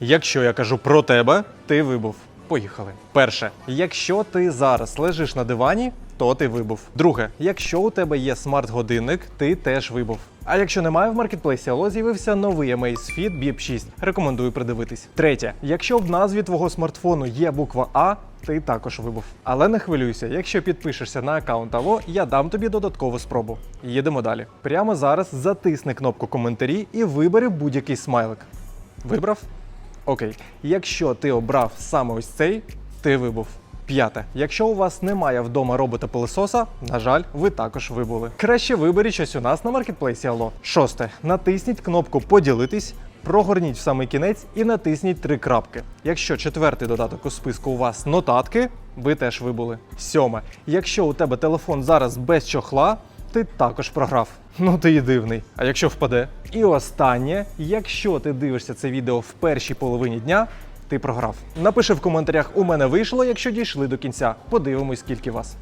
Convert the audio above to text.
Якщо я кажу про тебе, ти вибув. Поїхали. Перше, якщо ти зараз лежиш на дивані, то ти вибув. Друге, якщо у тебе є смарт-годинник, ти теж вибув. А якщо немає в маркетплейсі Allo, з'явився новий Amazfit Bip 6. Рекомендую придивитись. Третє, якщо в назві твого смартфону є буква А, ти також вибув. Але не хвилюйся, якщо підпишешся на аккаунт Allo, я дам тобі додаткову спробу. Їдемо далі. Прямо зараз затисни кнопку коментарі і вибери будь-який смайлик. Вибрав? Окей. Якщо ти обрав саме ось цей, ти вибув. П'яте. Якщо у вас немає вдома робота пилососа, на жаль, ви також вибули. Краще виберіть щось у нас на маркетплейсі Allo. Шосте. Натисніть кнопку Поділитись. Прогорніть в самий кінець і натисніть три крапки. Якщо четвертий додаток у списку у вас нотатки, ви теж вибули. Сьоме. Якщо у тебе телефон зараз без чохла, ти також програв. Ну ти і дивний. А якщо впаде? І останнє, якщо ти дивишся це відео в першій половині дня, ти програв. Напиши в коментарях, у мене вийшло, якщо дійшли до кінця. Подивимось, скільки вас.